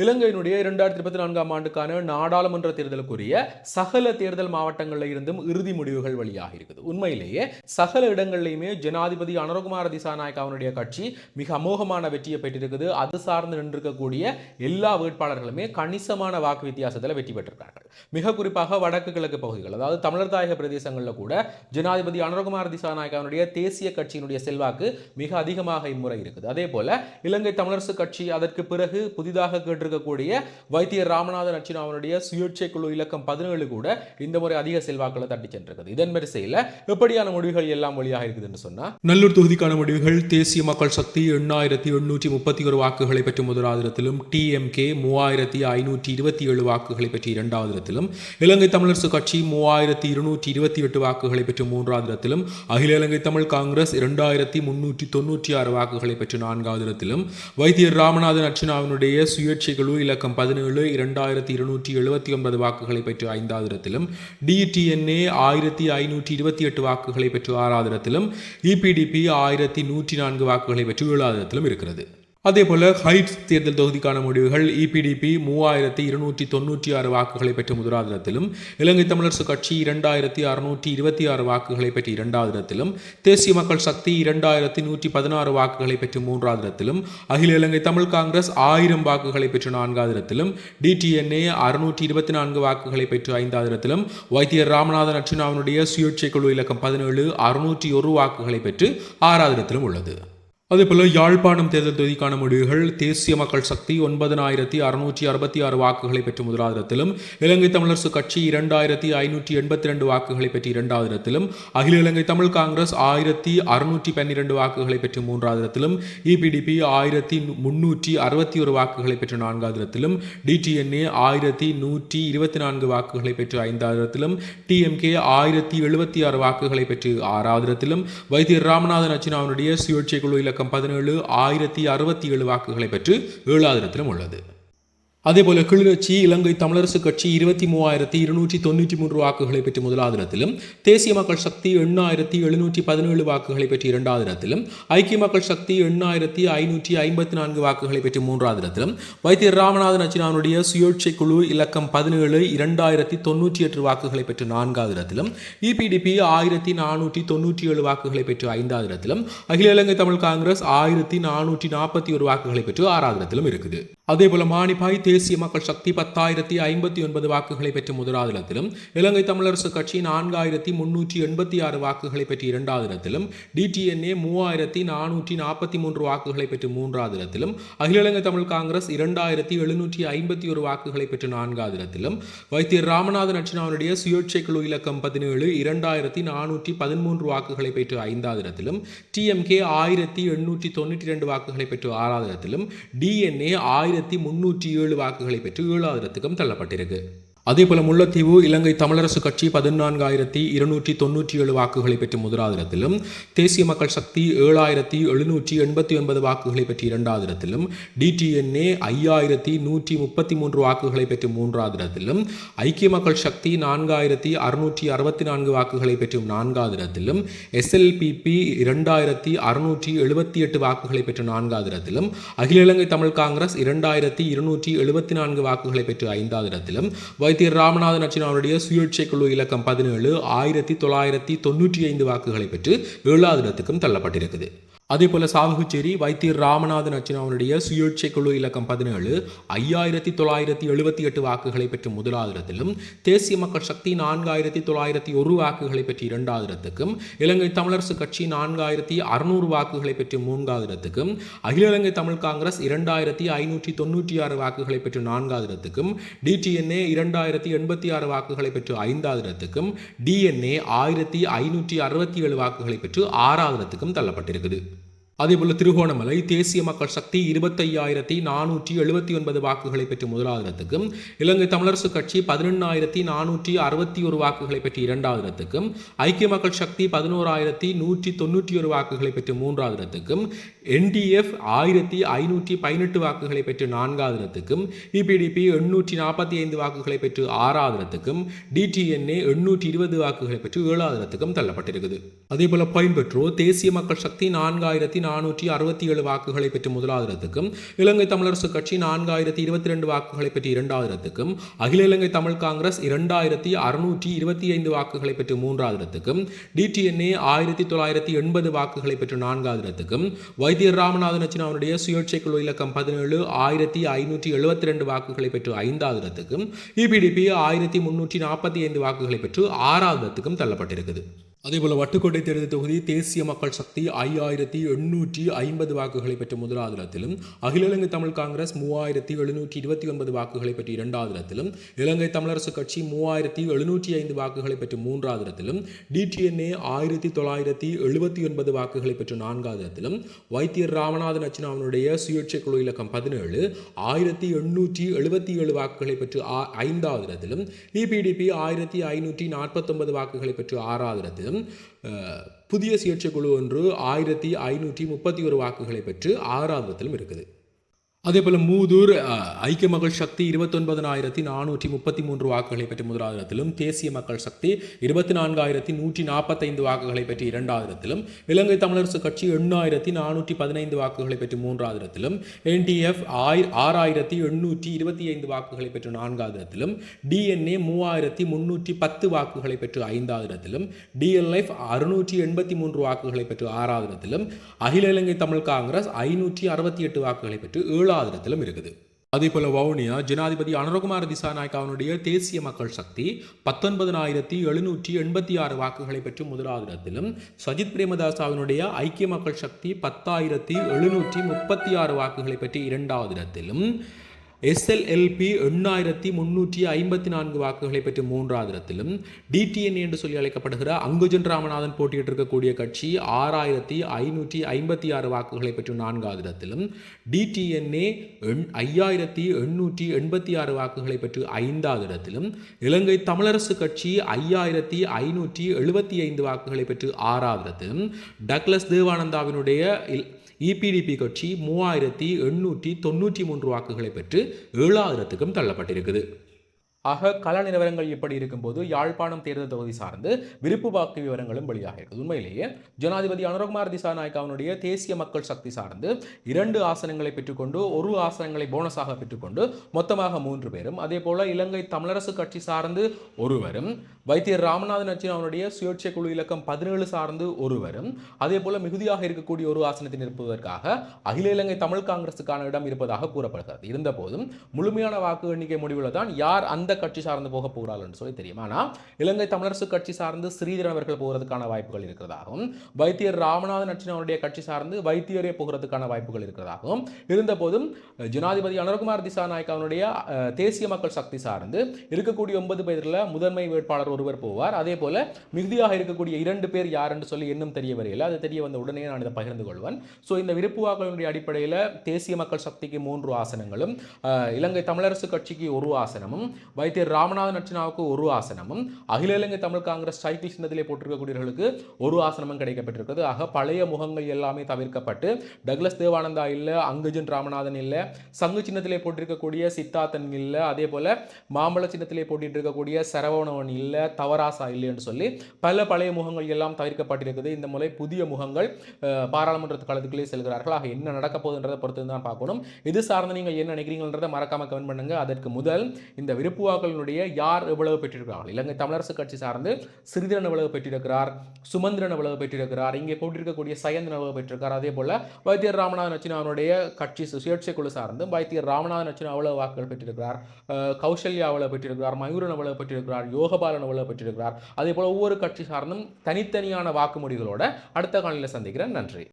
இலங்கையினுடைய இரண்டாயிரத்தி இருபத்தி நான்காம் ஆண்டுக்கான நாடாளுமன்ற தேர்தலுக்குரிய சகல தேர்தல் மாவட்டங்களில் இருந்தும் இறுதி முடிவுகள் வெளியாக இருக்குது. உண்மையிலேயே சகல இடங்கள்லையுமே ஜனாதிபதி அனுரகுமார திசாநாயக்காவனுடைய கட்சி மிக அமோகமான வெற்றியை பெற்றிருக்குது. அது சார்ந்து நின்றிருக்கக்கூடிய எல்லா வேட்பாளர்களுமே கணிசமான வாக்கு வித்தியாசத்தில் வெற்றி பெற்றிருக்கார்கள். மிக குறிப்பாக வடக்கு கிழக்கு பகுதிகள் அதாவது தமிழர் தாயக பிரதேசங்களில் கூட ஜனாதிபதி அனுரகுமார திசாநாயக்காவனுடைய தேசிய கட்சியினுடைய செல்வாக்கு மிக அதிகமாக இம்முறை இருக்குது. அதே போல இலங்கை தமிழரசு கட்சி அதற்கு பிறகு புதிதாக கேட்டிருக்கக்கூடிய வைத்தியர் ராமநாதன் அச்சினாவனுடைய சுயேட்சை குழு இலக்கம் பதினேழு கூட இந்த முறை அதிக செல்வாக்களை தட்டி சென்றிருக்குது. இதன் வரிசையில் எப்படியான முடிவுகள் எல்லாம் வழியாக இருக்குதுன்னு சொன்னா நல்லூர் தொகுதிக்கான முடிவுகள் தேசிய மக்கள் சக்தி எண்ணாயிரத்தி எண்ணூற்றி முப்பத்தி ஒரு வாக்குகளை பெற்ற முதலாவதிடத்திலும் டிஎம்கே மூவாயிரத்தி ஐநூற்றி இருபத்தி ஏழு வாக்குகளை பெற்று இரண்டாவது இலங்கை தமிழரசு கட்சி மூவாயிரத்தி இருநூற்றி இருபத்தி எட்டு வாக்குகளை பெற்று மூன்றாவது அகில இலங்கை தமிழ் காங்கிரஸ் இரண்டாயிரத்தி முன்னூற்றி தொன்னூற்றி ஆறு வாக்குகளை பெற்று நான்காவது இடத்திலும் வைத்தியர் ராமநாதன் அர்ச்சனாவினுடைய சுயேட்சை குழு இலக்கம் பதினேழு இரண்டாயிரத்தி இருநூற்றி எழுபத்தி ஒன்பது வாக்குகளை பெற்று ஐந்தாவது இடத்திலும் டிடிஎன்ஏ ஆயிரத்தி ஐநூற்றி இருபத்தி எட்டு வாக்குகளை பெற்று ஆறாவது இடத்திலும் இபிடிபி ஆயிரத்தி நூற்றி நான்கு வாக்குகளை பெற்று ஏழாவது இடத்திலும் இருக்கிறது. அதே போல ஹைட்ஸ் தேர்தல் தொகுதிக்கான முடிவுகள் இபிடிபி மூவாயிரத்தி இருநூற்றி தொண்ணூற்றி ஆறு வாக்குகளை பெற்ற முதலாவது இடத்திலும் இலங்கை தமிழரசு கட்சி இரண்டாயிரத்தி அறுநூற்றி இருபத்தி ஆறு வாக்குகளை பெற்ற இரண்டாவது இடத்திலும் தேசிய மக்கள் சக்தி இரண்டாயிரத்தி நூற்றி பதினாறு வாக்குகளை பெற்று மூன்றாவது இடத்திலும் அகில இலங்கை தமிழ் காங்கிரஸ் ஆயிரம் வாக்குகளை பெற்று நான்காவது இடத்திலும் டிடிஎன்ஏ அறுநூற்றி இருபத்தி நான்கு வாக்குகளை பெற்று ஐந்தாவது இடத்திலும் வைத்தியர் ராமநாதன் அர்ச்சுனாவினுடைய சுயேட்சை குழு இலக்கம் பதினேழு அறுநூற்றி ஒரு வாக்குகளை பெற்று ஆறாவது இடத்திலும் உள்ளது. அதேபோல் யாழ்ப்பாணம் தேர்தல் தொகுதிக்கான முடிவுகள் தேசிய மக்கள் சக்தி ஒன்பதனாயிரத்தி அறுநூற்றி அறுபத்தி ஆறு வாக்குகளை பெற்று முதலாவது இலங்கை தமிழரசு கட்சி இரண்டாயிரத்தி ஐநூற்றி எண்பத்தி ரெண்டு வாக்குகளை பெற்று இரண்டாவது இடத்திலும் அகில இலங்கை தமிழ் காங்கிரஸ் ஆயிரத்தி அறுநூற்றி பன்னிரெண்டு வாக்குகளை பெற்று மூன்றாவது இடத்திலும் இபிடிபி ஆயிரத்தி முன்னூற்றி அறுபத்தி ஒரு வாக்குகளை பெற்று நான்காவது இடத்திலும் டிடிஎன்ஏ ஆயிரத்தி நூற்றி இருபத்தி நான்கு வாக்குகளை பெற்று ஐந்தாவது இடத்திலும் டிஎம்கே ஆயிரத்தி எழுபத்தி ஆறு வாக்குகளை பெற்று ஆறாவது இடத்திலும் வைத்தியர் ராமநாதன் அச்சினாவுடைய சுயேட்சை குழு இலக்கம் பதினேழு ஆயிரத்தி அறுபத்தி ஏழு வாக்குகளை பெற்று ஏழாவது இடத்திலும் உள்ளது. அதேபோல கிளிநொச்சி இலங்கை தமிழரசு கட்சி இருபத்தி மூவாயிரத்தி இருநூற்றி தொண்ணூற்றி மூன்று வாக்குகளை பெற்று முதலாவது இடத்திலும் தேசிய மக்கள் சக்தி எண்ணாயிரத்தி எழுநூற்றி பதினேழு வாக்குகளை பெற்று இரண்டாவது இடத்திலும் ஐக்கிய மக்கள் சக்தி எண்ணாயிரத்தி ஐநூற்றி ஐம்பத்தி நான்கு வாக்குகளை பெற்று மூன்றாவது இடத்திலும் வைத்தியர் ராமநாதன் அச்சினானுடைய சுயேட்சை குழு இலக்கம் பதினேழு இரண்டாயிரத்தி தொண்ணூற்றி எட்டு வாக்குகளை பெற்று நான்காவது இடத்திலும் இபிடிபி ஆயிரத்தி நானூற்றி தொண்ணூற்றி ஏழு வாக்குகளை பெற்று ஐந்தாவது இடத்திலும் அகில இலங்கை தமிழ் காங்கிரஸ் ஆயிரத்தி நானூற்றி நாற்பத்தி ஒரு வாக்குகளை பெற்று ஆறாவது இடத்திலும் இருக்குது. அதே போல தேசிய மக்கள் சக்தி பத்தாயிரத்தி ஐம்பத்தி ஒன்பது வாக்குகளை பெற்ற முதலாவது இடத்திலும் இலங்கை தமிழரசு கட்சி நான்காயிரத்தி முன்னூற்றி எண்பத்தி ஆறு வாக்குகளை பெற்ற இரண்டாவது இடத்திலும் டிடிஎன்ஏ மூவாயிரத்தி நானூற்றி நாற்பத்தி மூன்று வாக்குகளை பெற்று மூன்றாவது இடத்திலும் அகில இலங்கை தமிழ் காங்கிரஸ் இரண்டாயிரத்தி எழுநூற்றி ஐம்பத்தி ஒரு வாக்குகளை பெற்று நான்காவது இடத்திலும் வைத்தியர் ராமநாதன் அர்ச்சனாவுடைய சுயேட்சை குழு இலக்கம் பதினேழு இரண்டாயிரத்தி நானூற்றி பதிமூன்று வாக்குகளை பெற்று ஐந்தாவது இடத்திலும் டிஎம்கே ஆயிரத்தி எண்ணூற்றி தொண்ணூற்றி ரெண்டு வாக்குகளை பெற்று ஆறாவது இடத்திலும் டிஎன்ஏ ஆயிரத்தி ஆயிரத்தி முன்னூற்றி ஏழு வாக்குகளை பெற்று ஏழாவது இடத்துக்கும் தள்ளப்பட்டிருக்கு. அதேபோல முல்லைத்தீவு இலங்கை தமிழரசு கட்சி பதினான்காயிரத்தி இருநூற்றி தொண்ணூற்றி ஏழு வாக்குகளை பெற்று முதலாவது தேசிய மக்கள் சக்தி ஏழாயிரத்தி எழுநூற்றி எண்பத்தி ஒன்பது வாக்குகளை பெற்று இரண்டாவது இடத்திலும் டிடிஎன்ஏ ஐயாயிரத்தி நூற்றி முப்பத்தி மூன்று வாக்குகளை பெற்று மூன்றாவது இடத்திலும் ஐக்கிய மக்கள் சக்தி நான்காயிரத்தி அறுநூற்றி அறுபத்தி நான்கு வாக்குகளை பெற்று நான்காவது இடத்திலும் எஸ்எல்பிபி இரண்டாயிரத்தி அறுநூற்றி எழுபத்தி எட்டு வாக்குகளை பெற்று நான்காவது இடத்திலும் அகில இலங்கை தமிழ் காங்கிரஸ் இரண்டாயிரத்தி இருநூற்றி எழுபத்தி நான்கு வாக்குகளை பெற்று ஐந்தாவது இடத்திலும் வைத்தியர் ராமநாதன் அச்சினாவுடைய சுயேட்சை குழு இலக்கம் பதினேழு ஆயிரத்தி தொள்ளாயிரத்தி தொண்ணூற்றி ஐந்து வாக்குகளை பெற்று ஏழாவது இடத்துக்கும் தள்ளப்பட்டிருக்குது. அதே போல் சாவகுச்சேரி வைத்தியர் ராமநாதன் அச்சினாவனுடைய சுயேட்சை குழு இலக்கம் பதினேழு ஐயாயிரத்தி தொள்ளாயிரத்தி எழுபத்தி எட்டு வாக்குகளை பெற்று முதலாவது இடத்திலும் தேசிய மக்கள் சக்தி நான்காயிரத்தி தொள்ளாயிரத்தி ஒரு வாக்குகளை பெற்று இரண்டாவது இடத்துக்கும் இலங்கை தமிழரசு கட்சி நான்காயிரத்தி அறுநூறு வாக்குகளை பெற்று மூன்றாவது இடத்துக்கும் அகில இலங்கை தமிழ் காங்கிரஸ் இரண்டாயிரத்தி ஐநூற்றி தொண்ணூற்றி ஆறு வாக்குகளை பெற்று நான்காவது இடத்துக்கும் டிடிஎன்ஏ இரண்டாயிரத்தி எண்பத்தி ஆறு வாக்குகளை பெற்று ஐந்தாவது இடத்துக்கும் டிஎன்ஏ ஆயிரத்தி ஐநூற்றி அறுபத்தி ஏழு வாக்குகளை பெற்று ஆறாவது இடத்துக்கும் தள்ளப்பட்டிருக்குது. அதேபோல் திருகோணமலை தேசிய மக்கள் சக்தி இருபத்தையாயிரத்தி நானூற்றி எழுபத்தி ஒன்பது வாக்குகளை பெற்று முதலாவது இடத்துக்கும் இலங்கை தமிழரசு கட்சி பதினெண்ணாயிரத்தி நானூற்றி அறுபத்தி ஒரு வாக்குகளை பெற்று இரண்டாவது இடத்துக்கும் ஐக்கிய மக்கள் சக்தி பதினோராயிரத்தி நூற்றி தொண்ணூற்றி ஒரு வாக்குகளை பெற்று மூன்றாவது இடத்துக்கும் என்டிஎஃப் ஆயிரத்தி ஐநூற்றி பதினெட்டு வாக்குகளை பெற்று நான்காவது இடத்துக்கும் இபிடிபி எண்ணூற்றி நாற்பத்தி ஐந்து வாக்குகளை பெற்று ஆறாவது இடத்துக்கும் டிடிஎன்ஏ எண்ணூற்றி இருபது வாக்குகளை பெற்று ஏழாவது இடத்துக்கும் தள்ளப்பட்டிருக்குது. அதேபோல பயன்பெற்றோ தேசிய மக்கள் சக்தி நான்காயிரத்தி நானூற்றி அறுபத்தி ஏழு வாக்குகளை பெற்று முதலாவது இடத்துக்கும் இலங்கை தமிழரசு கட்சி நான்காயிரத்தி இருபத்தி ரெண்டு வாக்குகளை பெற்று இரண்டாவது இடத்துக்கும் அகில இலங்கை தமிழ் காங்கிரஸ் இரண்டாயிரத்தி அறுநூற்றி இருபத்தி ஐந்து வாக்குகளை பெற்று மூன்றாவது இடத்துக்கும் டிடிஎன்ஏ ஆயிரத்தி தொள்ளாயிரத்தி எண்பது வாக்குகளை பெற்று நான்காவது இடத்துக்கும் வைத்தியர் ராமநாதன் அவருடைய சுயேட்சை குழு இலக்கம் பதினேழு ஆயிரத்தி ஐநூற்றி எழுபத்தி ரெண்டு வாக்குகளை பெற்று ஐந்தாவது இடத்துக்கும் இபிடிபி ஆயிரத்தி முன்னூற்றி நாற்பத்தி ஐந்து வாக்குகளை பெற்று ஆறாவது இடத்துக்கும் தள்ளப்பட்டிருக்குது. அதேபோல வட்டுக்கோட்டை தேர்தல் தொகுதி தேசிய மக்கள் சக்தி ஐயாயிரத்தி எண்ணூற்றி ஐம்பது வாக்குகளை பெற்ற முதலாவது இடத்திலும் அகில இலங்கை தமிழ் காங்கிரஸ் மூவாயிரத்தி எழுநூற்றி இருபத்தி ஒன்பது வாக்குகளை பெற்ற இரண்டாவது இடத்திலும் இலங்கை தமிழரசு கட்சி மூவாயிரத்தி எழுநூற்றி ஐந்து வாக்குகளை பெற்ற மூன்றாவது இடத்திலும் டிடிஎன்ஏ ஆயிரத்தி தொள்ளாயிரத்தி எழுபத்தி ஒன்பது வாக்குகளை பெற்ற நான்காவது இடத்திலும் வைத்தியர் ராமநாதன் அச்சினாவனுடைய சுயேட்சை குழு இலக்கம் பதினேழு ஆயிரத்தி எண்ணூற்றி எழுபத்தி ஏழு வாக்குகளை பெற்று ஆ- ஐந்தாவது இடத்திலும் இபிடிபி ஆயிரத்தி ஐநூற்றி நாற்பத்தொன்பது வாக்குகளை பெற்று ஆறாவது இடத்திலும் அஹ், புதிய சுயேட்சை குழு ஒன்று ஆயிரத்தி ஐநூற்றி முப்பத்தி ஒரு வாக்குகளை பெற்று ஆறாவது இடத்திலும் இருக்குது. அதே போல் மூதூர் ஐக்கிய மக்கள் சக்தி இருபத்தொன்பதனாயிரத்தி நானூற்றி முப்பத்தி மூன்று வாக்குகளை பெற்று முதலாவது தேசிய மக்கள் சக்தி இருபத்தி நான்காயிரத்தி நூற்றி நாற்பத்தைந்து வாக்குகளை பெற்று இரண்டாவதிலும் இலங்கை தமிழரசு கட்சி எண்ணாயிரத்தி நானூற்றி பதினைந்து வாக்குகளை பெற்று மூன்றாவது என்டிஎஃப் ஆய் ஆறாயிரத்தி எண்ணூற்றி இருபத்தி ஐந்து வாக்குகளை பெற்று நான்காவது டிஎன்ஏ மூவாயிரத்தி முன்னூற்றி பத்து வாக்குகளை பெற்று ஐந்தாவது இடத்திலும் டிஎல்எஃப் அறுநூற்றி எண்பத்தி மூன்று வாக்குகளை பெற்று ஆறாவது அகில இலங்கை தமிழ் காங்கிரஸ் ஐநூற்றி அறுபத்தி எட்டு வாக்குகளை பெற்று ஏழு பொருளாதாரத்திலும் இருக்குது. அதே போல வவுனியா ஜனாதிபதி அனுரகுமார திசாநாயக்காவினுடைய தேசிய மக்கள் சக்தி பத்தொன்பதனாயிரத்தி எழுநூற்றி எண்பத்தி ஆறு வாக்குகளை பெற்று முதலாவது சஜித் சஜித் பிரேமதாசாவினுடைய ஐக்கிய மக்கள் சக்தி பத்தாயிரத்தி எழுநூற்றி முப்பத்தி ஆறு வாக்குகளை பெற்று இரண்டாவது இடத்திலும் எஸ்எல்எல்பி எண்ணாயிரத்தி முன்னூற்றி ஐம்பத்தி நான்கு வாக்குகளை பெற்று மூன்றாவது இடத்திலும் டிடிஎன் என்று சொல்லி அழைக்கப்படுகிற அங்குஜன் ராமநாதன் போட்டியிட்டிருக்கக்கூடிய கட்சி ஆறாயிரத்தி ஐநூற்றி ஐம்பத்தி ஆறு வாக்குகளை பெற்று நான்காவது இடத்திலும் டிடிஎன்ஏ எண் ஐயாயிரத்தி எண்ணூற்றி எண்பத்தி ஆறு வாக்குகளை பெற்று ஐந்தாவது இடத்திலும் இலங்கை தமிழரசு கட்சி ஐயாயிரத்தி ஐநூற்றி எழுபத்தி ஐந்து வாக்குகளை பெற்று ஆறாவது இடத்திலும் டக்ளஸ் தேவானந்தாவினுடைய இல்- இபிடிபி கட்சி மூவாயிரத்தி எண்ணூற்றி தொண்ணூற்றி மூன்று வாக்குகளை பெற்று ஏழாயிரத்துக்கும் தள்ளப்பட்டிருக்குது. ஆக கள நிலவரங்கள் இப்படி இருக்கும்போது யாழ்ப்பாணம் தேர்தல் தொகுதி சார்ந்து விருப்பு வாக்கு விவரங்களும் வெளியாக இருக்குது. உண்மையிலேயே ஜனாதிபதி அனுரகுமார் திசாநாயக்காவினுடைய தேசிய மக்கள் சக்தி சார்ந்து இரண்டு ஆசனங்களை பெற்றுக்கொண்டு ஒரு ஆசனங்களை போனஸாக பெற்றுக்கொண்டு மொத்தமாக மூன்று பேரும் அதே போல இலங்கை தமிழரசு கட்சி சார்ந்து ஒருவரும் வைத்தியர் ராமநாதன் அவனுடைய சுயேட்சை குழு இலக்கம் பதினேழு சார்ந்து ஒருவரும் அதே போல மிகுதியாக இருக்கக்கூடிய ஒரு ஆசனத்தை நிற்பதற்காக அகில இலங்கை தமிழ் காங்கிரசுக்கான இடம் இருப்பதாக கூறப்படுகிறது. இருந்தபோதும் முழுமையான வாக்கு எண்ணிக்கை முடிவில் தான் யார் அந்த கட்சி சார்ந்து போக போகிறார்கள் என்று சொல்லி தெரியும். ஆனால் இலங்கை தமிழரசு கட்சி சார்ந்து ஸ்ரீதரன் அவர்கள் போகிறதுக்கான வாய்ப்புகள் இருக்கிறதாகவும் வைத்தியர் ராமநாதன் அச்சினாவுடைய கட்சி சார்ந்து வைத்தியரே போகிறதுக்கான வாய்ப்புகள் இருக்கிறதாகவும் இருந்தபோதும் ஜனாதிபதி அனுரகுமார் திசாநாயக் அவனுடைய தேசிய மக்கள் சக்தி சார்ந்து இருக்கக்கூடிய ஒன்பது பேரில் முதன்மை வேட்பாளர் ஒருவர் போவார். அதே போல மிகுதியாக இருக்கக்கூடிய இரண்டு பேர் யார் என்று சொல்லி இன்னும் தெரிய வரையில அது தெரிய வந்த உடனே நான் இதை பகிர்ந்து கொள்வேன். ஸோ இந்த விருப்பு வாக்குகளுடைய அடிப்படையில் தேசிய மக்கள் சக்திக்கு மூன்று ஆசனங்களும் இலங்கை தமிழரசு கட்சிக்கு ஒரு ஆசனமும் வைத்தியர் ராமநாதன் அர்ச்சனாவுக்கு ஒரு ஆசனமும் அகில இலங்கை தமிழ் காங்கிரஸ் சைக்கிள் சின்னத்திலே போட்டிருக்கக்கூடியவர்களுக்கு ஒரு ஆசனமும் கிடைக்கப்பட்டிருக்கிறது. ஆக பழைய முகங்கள் எல்லாமே தவிர்க்கப்பட்டு டக்ளஸ் தேவானந்தா இல்லை அங்குஜன் ராமநாதன் இல்லை சங்கு சின்னத்திலே போட்டிருக்கக்கூடிய சித்தார்த்தன் இல்லை அதே போல மாம்பழ சின்னத்திலே போட்டிட்டு இருக்கக்கூடிய சரவணவன் இல்லை தவராசா இல்லைன்னு சொல்லி பல பழைய முகங்கள் எல்லாம் தவிர்க்கப்பட்டிருக்குது. இந்த முறை புதிய முகங்கள் பாராளுமன்ற களத்துக்குள்ளே செல்கிறார்கள். ஆக என்ன நடக்க போகுதுன்றதை பொறுத்து தான் பார்க்கணும். இது சார்ந்து நீங்கள் என்ன நினைக்கிறீங்கன்றதை மறக்காம கமெண்ட் பண்ணுங்க. அதற்கு முதல் இந்த விருப்பு வாக்களினுடைய யார் எவ்வளவு பெற்றிருக்கிறார்கள்? இலங்கை தமிழரசு கட்சி சார்ந்து சிறிதரன் எவ்வளவு பெற்றிருக்கிறார்? சுமந்திரன் எவ்வளவு பெற்றிருக்கிறார்? இங்கே போட்டிருக்கக்கூடிய சயந்தன் எவ்வளவு பெற்றிருக்கிறார்? அதே போல வைத்தியர் ராமநாதன் அச்சினாவுடைய கட்சி சுயேட்சை குழு சார்ந்து வைத்தியர் ராமநாதன் அச்சினா அவ்வளவு வாக்குகள் பெற்றிருக்கிறார். கௌசல்யா அவ்வளவு பெற்றிருக்கிறார். மயூரன் அவ்வளவு பெற்றிருக்கிறார். யோகபாலன் அவ்வளவு பெற்றிருக்கிறார். அதே போல ஒவ்வொரு கட்சி சார்ந்தும் தனித்தனியான வாக்குமொழிகளோட அடுத்த காலையில் சந்திக்கிறேன். நன்றி.